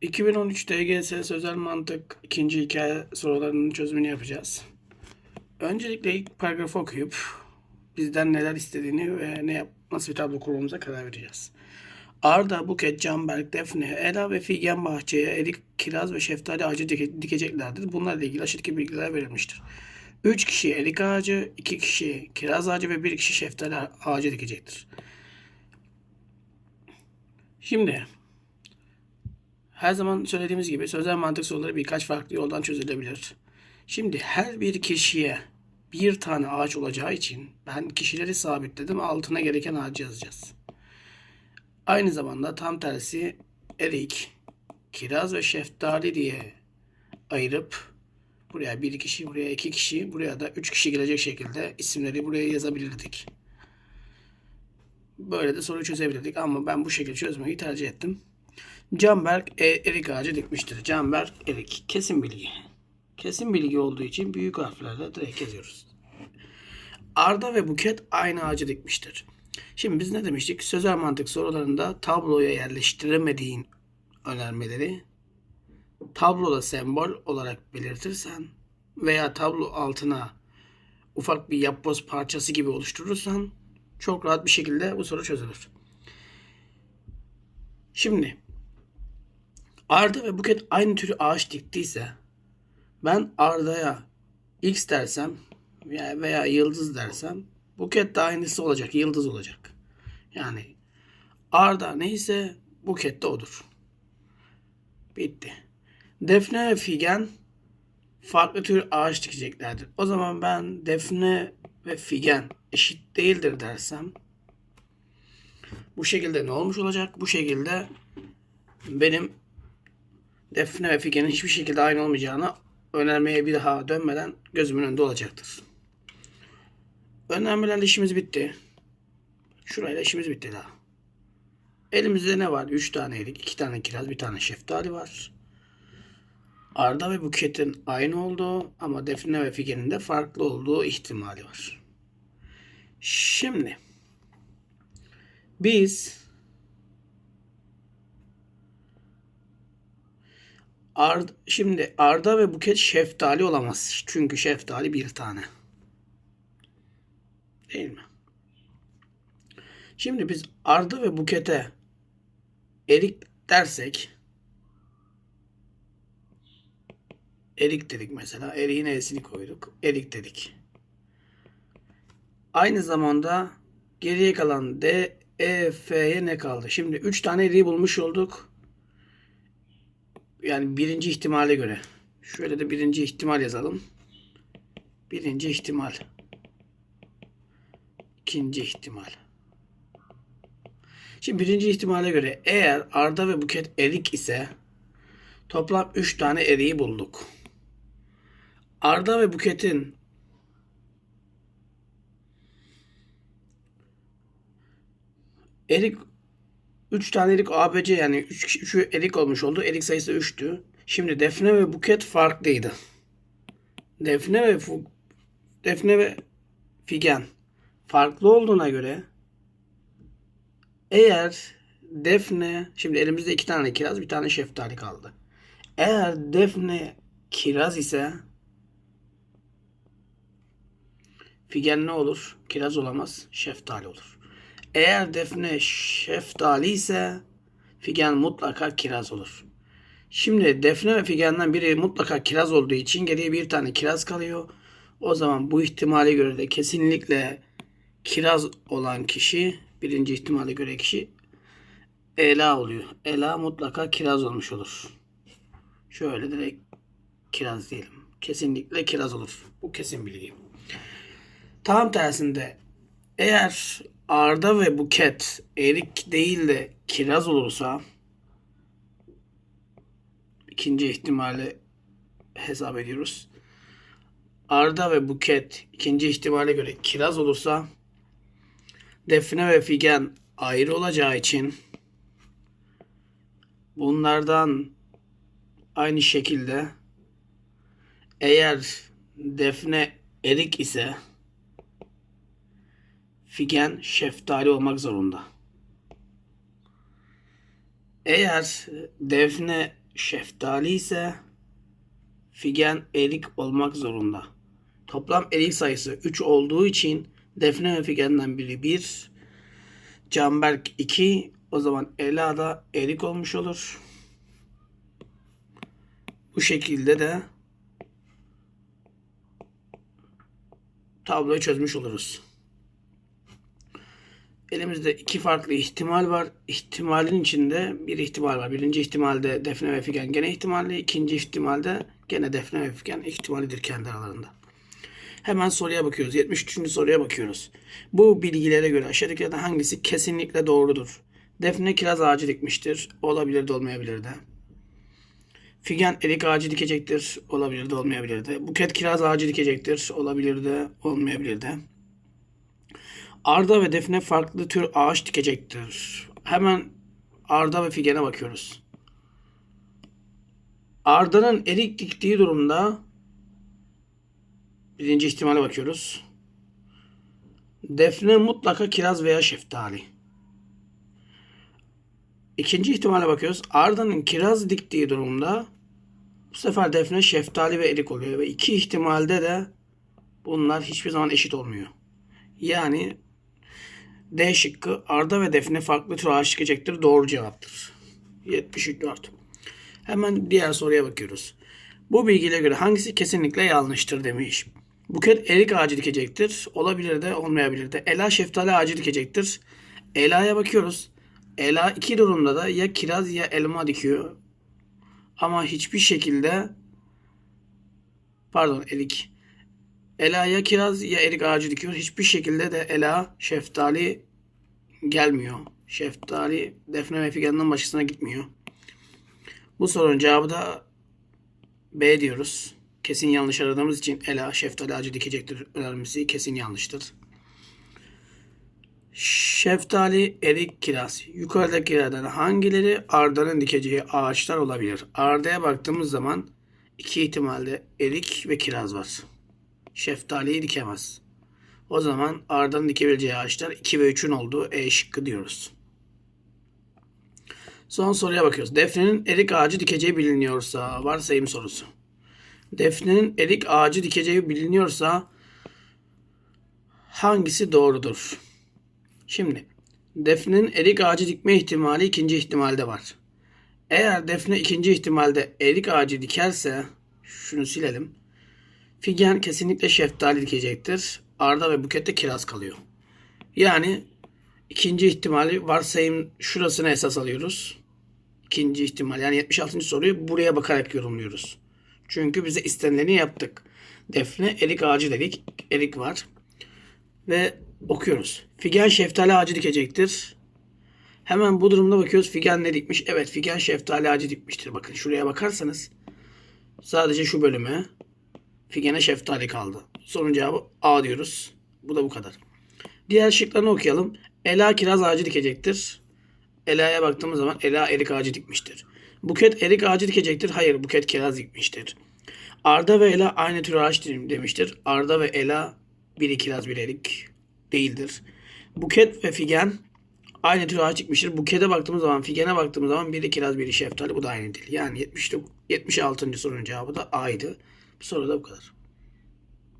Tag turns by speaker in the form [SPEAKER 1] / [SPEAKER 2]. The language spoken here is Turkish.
[SPEAKER 1] 2013 DGS Sözel Mantık ikinci hikaye sorularının çözümünü yapacağız. Öncelikle ilk paragrafı okuyup bizden neler istediğini ve ne yap nasıl bir tablo kurmamıza karar vereceğiz. Arda, Buket, Canberk, Defne, Ela ve Figen bahçeye erik, kiraz ve şeftali ağacı dike- dikeceklerdir. Bunlarla ilgili aşağıdaki bilgiler verilmiştir. 3 kişi erik ağacı, 2 kişi kiraz ağacı ve 1 kişi şeftali ağacı dikecektir. Şimdi her zaman söylediğimiz gibi sözel mantık soruları birkaç farklı yoldan çözülebilir. Şimdi her bir kişiye bir tane ağaç olacağı için ben kişileri sabitledim. Altına gereken ağacı yazacağız. Aynı zamanda tam tersi erik, kiraz ve şeftali diye ayırıp buraya bir kişi, buraya iki kişi, buraya da üç kişi gelecek şekilde isimleri buraya yazabilirdik. Böyle de soruyu çözebilirdik ama ben bu şekilde çözmeyi tercih ettim. Canberk e, erik ağacı dikmiştir. Canberk erik. Kesin bilgi. Kesin bilgi olduğu için büyük harflerle direkt yazıyoruz. Arda ve Buket aynı ağacı dikmiştir. Şimdi biz ne demiştik? Sözel mantık sorularında tabloya yerleştiremediğin önermeleri tabloda sembol olarak belirtirsen veya tablo altına ufak bir yapboz parçası gibi oluşturursan çok rahat bir şekilde bu soru çözülür. Şimdi Arda ve Buket aynı türü ağaç diktiyse ben Arda'ya X dersem veya, yıldız dersem Buket de aynısı olacak. Yıldız olacak. Yani Arda neyse Buket de odur. Bitti. Defne ve Figen farklı tür ağaç dikeceklerdir. O zaman ben Defne ve Figen eşit değildir dersem bu şekilde ne olmuş olacak? Bu şekilde benim Defne ve Figen'in hiçbir şekilde aynı olmayacağını önermeye bir daha dönmeden gözümün önünde olacaktır. Önermelerle işimiz bitti. Şurayla işimiz bitti daha. Elimizde ne var? 3 tane erik, 2 tane kiraz, bir tane şeftali var. Arda ve Buket'in aynı olduğu ama Defne ve Figen'in de farklı olduğu ihtimali var. Şimdi biz Arda, şimdi Arda ve Buket şeftali olamaz. Çünkü şeftali bir tane. Değil mi? Şimdi biz Arda ve Buket'e erik dersek erik dedik mesela. Eriğin e'sini koyduk. Erik dedik. Aynı zamanda geriye kalan D, E, F'ye ne kaldı? Şimdi 3 tane eriği bulmuş olduk. Yani birinci ihtimale göre. Şöyle de birinci ihtimal yazalım. Birinci ihtimal. İkinci ihtimal. Şimdi birinci ihtimale göre eğer Arda ve Buket erik ise toplam 3 tane eriği bulduk. Arda ve Buket'in erik 3 tane erik ABC yani 3 3 erik olmuş oldu. Erik sayısı 3'tü. Şimdi Defne ve Buket farklıydı. Defne ve Fu- Defne ve Figen farklı olduğuna göre eğer Defne şimdi elimizde iki tane kiraz bir tane şeftali kaldı. Eğer Defne kiraz ise Figen ne olur? Kiraz olamaz. Şeftali olur. Eğer Defne şeftali ise Figen mutlaka kiraz olur. Şimdi Defne ve Figen'den biri mutlaka kiraz olduğu için geriye bir tane kiraz kalıyor. O zaman bu ihtimale göre de kesinlikle kiraz olan kişi birinci ihtimale göre kişi Ela oluyor. Ela mutlaka kiraz olmuş olur. Şöyle direkt kiraz diyelim. Kesinlikle kiraz olur. Bu kesin bilgi. Tam tersinde eğer Arda ve Buket erik değil de kiraz olursa ikinci ihtimali hesap ediyoruz. Arda ve Buket ikinci ihtimale göre kiraz olursa Defne ve Figen ayrı olacağı için bunlardan aynı şekilde eğer Defne erik ise Figen şeftali olmak zorunda. Eğer Defne şeftali ise figen erik olmak zorunda. Toplam erik sayısı 3 olduğu için Defne ve Figen'den biri 1. Canberk 2. O zaman Ela da erik olmuş olur. Bu şekilde de tabloyu çözmüş oluruz. Elimizde iki farklı ihtimal var. İhtimalin içinde bir ihtimal var. Birinci ihtimalde Defne ve Figen gene ihtimalli. İkinci ihtimalde gene Defne ve Figen ihtimalidir kendi aralarında. Hemen soruya bakıyoruz. 73. soruya bakıyoruz. Bu bilgilere göre aşağıdakilerden hangisi kesinlikle doğrudur? Defne kiraz ağacı dikmiştir. Olabilir de olmayabilir de. Figen erik ağacı dikecektir. Olabilir de olmayabilir de. Buket kiraz ağacı dikecektir. Olabilir de olmayabilir de. Arda ve Defne farklı tür ağaç dikecektir. Hemen Arda ve Figen'e bakıyoruz. Arda'nın erik diktiği durumda birinci ihtimale bakıyoruz. Defne mutlaka kiraz veya şeftali. İkinci ihtimale bakıyoruz. Arda'nın kiraz diktiği durumda bu sefer Defne şeftali ve erik oluyor. Ve iki ihtimalde de bunlar hiçbir zaman eşit olmuyor. Yani D şıkkı Arda ve Defne farklı tür ağaç dikecektir. Doğru cevaptır. 74. Hemen diğer soruya bakıyoruz. Bu bilgiye göre hangisi kesinlikle yanlıştır demiş. Buket erik ağacı dikecektir. Olabilir de olmayabilir de. Ela şeftali ağacı dikecektir. Ela'ya bakıyoruz. Ela iki durumda da ya kiraz ya elma dikiyor. Ama hiçbir şekilde pardon erik. Ela ya kiraz ya erik ağacı dikiyor. Hiçbir şekilde de Ela şeftali gelmiyor. Şeftali Defne ve Figen'in başkasına gitmiyor. Bu sorunun cevabı da B diyoruz. Kesin yanlış aradığımız için Ela şeftali ağacı dikecektir önermesi kesin yanlıştır. Şeftali, erik, kiraz. Yukarıdakilerden hangileri Arda'nın dikeceği ağaçlar olabilir? Arda'ya baktığımız zaman iki ihtimalde erik ve kiraz var. Şeftaliyi dikemez. O zaman Arda'nın dikebileceği ağaçlar 2 ve 3'ün olduğu E şıkkı diyoruz. Son soruya bakıyoruz. Defne'nin erik ağacı dikeceği biliniyorsa varsayım sorusu. Defne'nin erik ağacı dikeceği biliniyorsa hangisi doğrudur? Şimdi Defne'nin erik ağacı dikme ihtimali ikinci ihtimalde var. Eğer Defne ikinci ihtimalde erik ağacı dikerse şunu silelim. Figen kesinlikle şeftali dikecektir. Arda ve Buket'te kiraz kalıyor. Yani ikinci ihtimali varsayım şurasına esas alıyoruz. İkinci ihtimal yani 76. soruyu buraya bakarak yorumluyoruz. Çünkü bize istenileni yaptık. Defne erik ağacı dedik. Erik var. Ve okuyoruz. Figen şeftali ağacı dikecektir. Hemen bu durumda bakıyoruz. Figen ne dikmiş? Evet Figen şeftali ağacı dikmiştir. Bakın şuraya bakarsanız sadece şu bölüme Figen'e şeftali kaldı. Sorun cevabı A diyoruz. Bu da bu kadar. Diğer şıklarını okuyalım. Ela kiraz ağacı dikecektir. Ela'ya baktığımız zaman Ela erik ağacı dikmiştir. Buket erik ağacı dikecektir. Hayır Buket kiraz dikmiştir. Arda ve Ela aynı tür ağaç demiştir. Arda ve Ela biri kiraz bir erik değildir. Buket ve Figen aynı tür ağaç dikmiştir. Buket'e baktığımız zaman Figen'e baktığımız zaman biri kiraz biri şeftali bu da aynı değil. Yani 79, 76. sorunun cevabı da A'ydı. Soru da bu kadar.